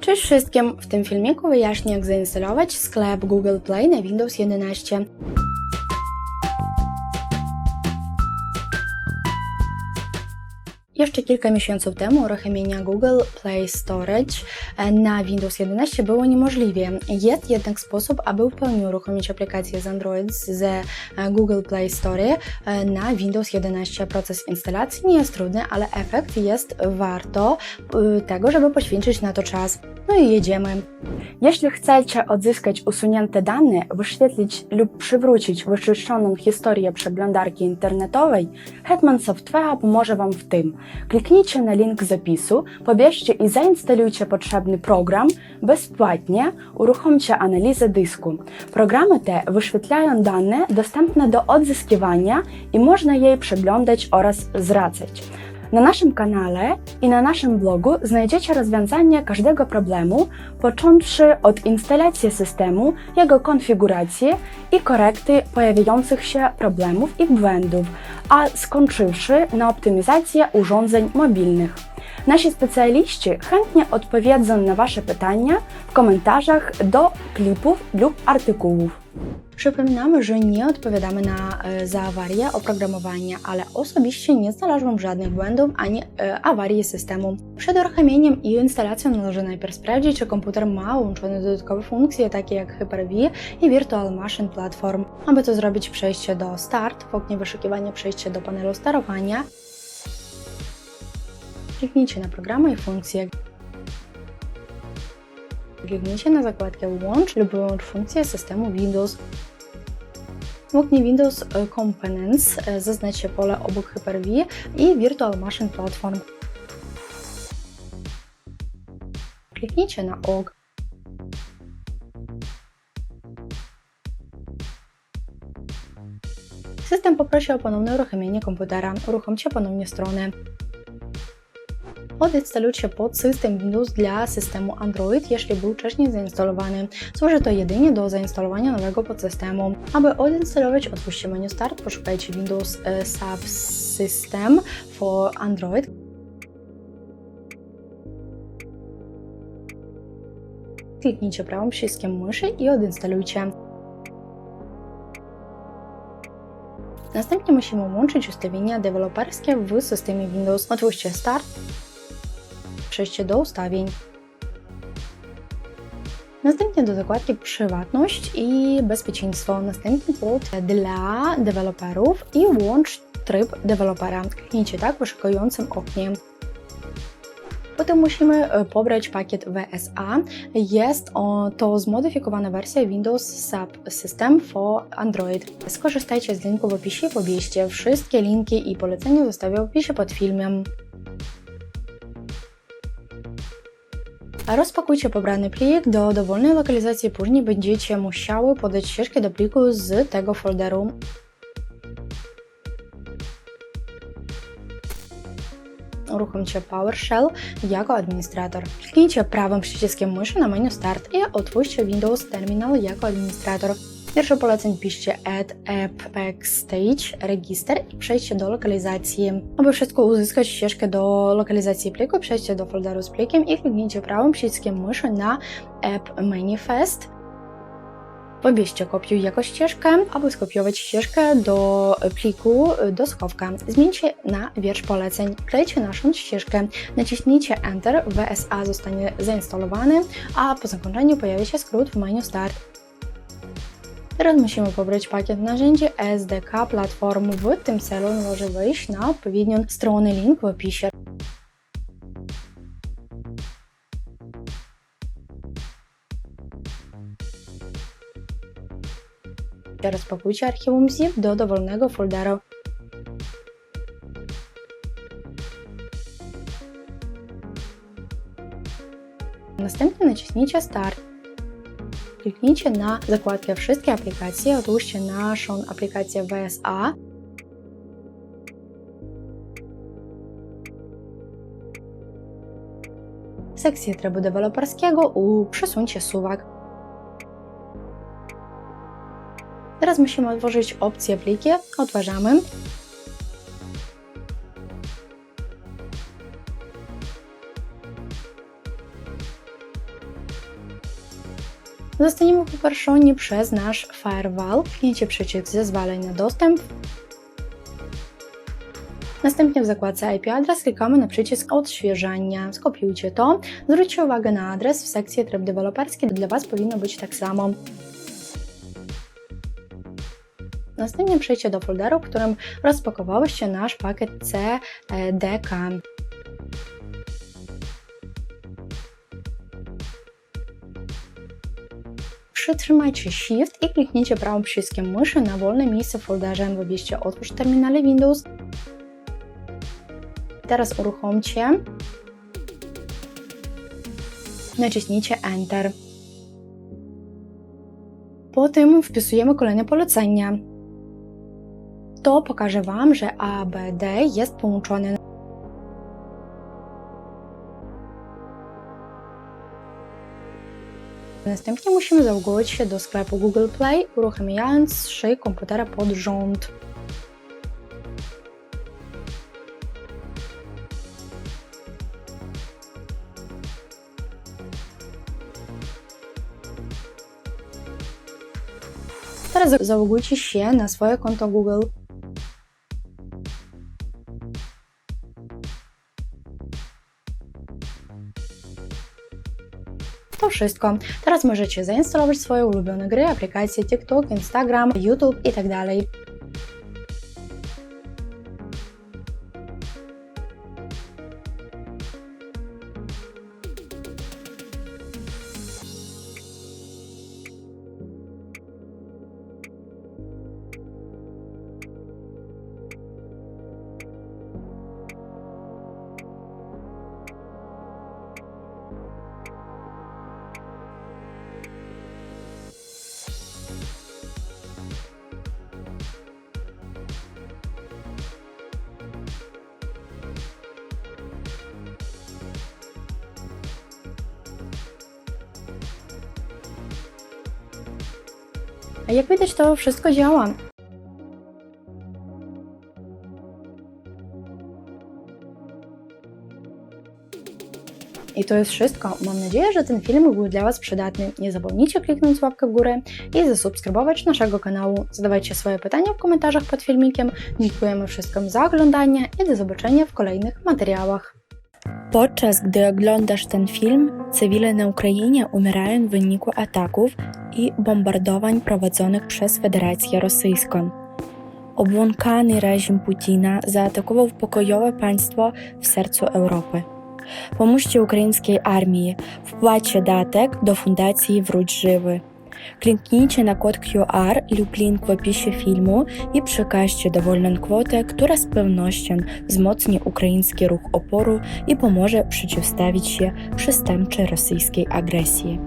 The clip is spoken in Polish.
Cześć wszystkim! W tym filmiku wyjaśnię jak zainstalować sklep Google Play na Windows 11. Jeszcze kilka miesięcy temu uruchomienie Google Play Storage e, na Windows 11 było niemożliwe. Jest jednak sposób, aby w pełni uruchomić aplikację z Android z e, Google Play Store e, na Windows 11. Proces instalacji nie jest trudny, ale efekt jest warto tego, żeby poświęcić na to czas. No i jedziemy. Jeśli chcecie odzyskać usunięte dane, wyświetlić lub przywrócić wyczyszczoną historię przeglądarki internetowej, Hetman Software pomoże Wam w tym. Kliknijcie na link zapisu, pobierzcie i zainstalujcie potrzebny program bezpłatnie, uruchomcie analizę dysku. Programy te wyświetlają dane dostępne do odzyskiwania i można je przeglądać oraz zwracać. Na naszym kanale i na naszym blogu znajdziecie rozwiązanie każdego problemu, począwszy od instalacji systemu, jego konfiguracji i korekty pojawiających się problemów i błędów, a skończywszy na optymizację urządzeń mobilnych. Nasi specjaliści chętnie odpowiedzą na Wasze pytania w komentarzach do klipów lub artykułów. Przypominamy, że nie odpowiadamy na, e, za awarię oprogramowania, ale osobiście nie znalazłam żadnych błędów ani e, awarii systemu. Przed uruchomieniem i instalacją należy najpierw sprawdzić, czy komputer ma łączone dodatkowe funkcje, takie jak Hyper-V i Virtual Machine Platform. Aby to zrobić, przejście do Start, w oknie wyszukiwania przejście do panelu sterowania. Kliknijcie na programy i funkcje. Kliknijcie na zakładkę Łącz lub wyłącz funkcję systemu Windows. W oknie Windows e, Components e, zaznaczcie pole obok Hyper-V i Virtual Machine Platform. Kliknijcie na OK. System poprosi o ponowne uruchomienie komputera. Uruchomcie ponownie stronę. Odinstalujcie podsystem Windows dla systemu Android, jeśli był wcześniej zainstalowany. Służy to jedynie do zainstalowania nowego podsystemu. Aby odinstalować, otwórzcie menu Start, poszukajcie Windows e, Subsystem for Android. Kliknijcie prawym przyciskiem myszy i odinstalujcie. Następnie musimy łączyć ustawienia deweloperskie w systemie Windows. Otwórzcie Start, przejście do ustawień. Następnie do zakładki Prywatność i Bezpieczeństwo. Następnie port dla deweloperów i włącz tryb dewelopera. Kliknijcie tak w wyszukującym oknie. Potem musimy e, pobrać pakiet WSA. Jest to zmodyfikowana wersja Windows Subsystem for Android. Skorzystajcie z linku w opisie i pobieście. Wszystkie linki i polecenia zostawię w opisie pod filmem. Rozpakujcie pobrany plik do dowolnej lokalizacji, później będziecie musiały podać ścieżkę do pliku z tego folderu. Uruchomcie PowerShell jako administrator. Kliknijcie prawym przyciskiem myszy na menu Start i otwórzcie Windows Terminal jako administrator. Pierwsze poleceń piszcie add app backstage, register i przejście do lokalizacji. Aby wszystko uzyskać ścieżkę do lokalizacji pliku, przejście do folderu z plikiem i kliknijcie prawym przyciskiem myszy na app manifest. Pobierzcie kopiuj jako ścieżkę, aby skopiować ścieżkę do pliku do schowka. Zmieńcie na wiersz poleceń. Wklejcie naszą ścieżkę, naciśnijcie Enter, WSA zostanie zainstalowany, a po zakończeniu pojawi się skrót w menu Start. Teraz musimy pobrać pakiet narzędzi SDK Platform. W tym celu należy wejść na odpowiednią stronę link w opisie. Rozpakujcie archiwum zip do dowolnego folderu. Następnie naciśnijcie Start. Kliknijcie na zakładkę Wszystkie aplikacje, otwórzcie naszą aplikację WSA. W sekcji trybu deweloperskiego u przesuńcie suwak. Teraz musimy otworzyć opcję pliki. Otwarzamy. Zostaniemy poproszeni przez nasz firewall. Kliknijcie przycisk zezwoleń na dostęp. Następnie w zakładce IP adres klikamy na przycisk odświeżania. Skopiujcie to. Zwróćcie uwagę na adres w sekcji tryb deweloperski. Dla Was powinno być tak samo. Następnie przejdźcie do folderu, w którym rozpakowałyście nasz pakiet CDK. Przytrzymajcie Shift i kliknijcie prawym przyciskiem myszy na wolne miejsce w folderze. Wybierzcie Otwórz terminale Windows. Teraz uruchomcie. Naciśnijcie Enter. Potem wpisujemy kolejne polecenia. To pokaże Wam, że ABD jest połączony Następnie musimy zalogować się do sklepu Google Play, uruchamiając szyję komputera pod rząd. Teraz zalogujcie się na swoje konto Google. To wszystko. Teraz możecie zainstalować swoje ulubione gry, aplikacje TikTok, Instagram, YouTube itd. A jak widać, to wszystko działa. I to jest wszystko. Mam nadzieję, że ten film był dla Was przydatny. Nie zapomnijcie kliknąć łapkę w górę i zasubskrybować naszego kanału. Zadawajcie swoje pytania w komentarzach pod filmikiem. Dziękujemy wszystkim za oglądanie i do zobaczenia w kolejnych materiałach. Podczas gdy oglądasz ten film, cywile na Ukrainie umierają w wyniku ataków i bombardowań prowadzonych przez Federację Rosyjską. Obłąkany reżim Putina zaatakował pokojowe państwo w sercu Europy. Pomóżcie ukraińskiej armii, wpłacie datek do fundacji Wróć Żywy. Kliknijcie na kod QR lub link w opisie filmu i przekażcie dowolną kwotę, która z pewnością wzmocni ukraiński ruch oporu i pomoże przeciwstawić się przestępczej rosyjskiej agresji.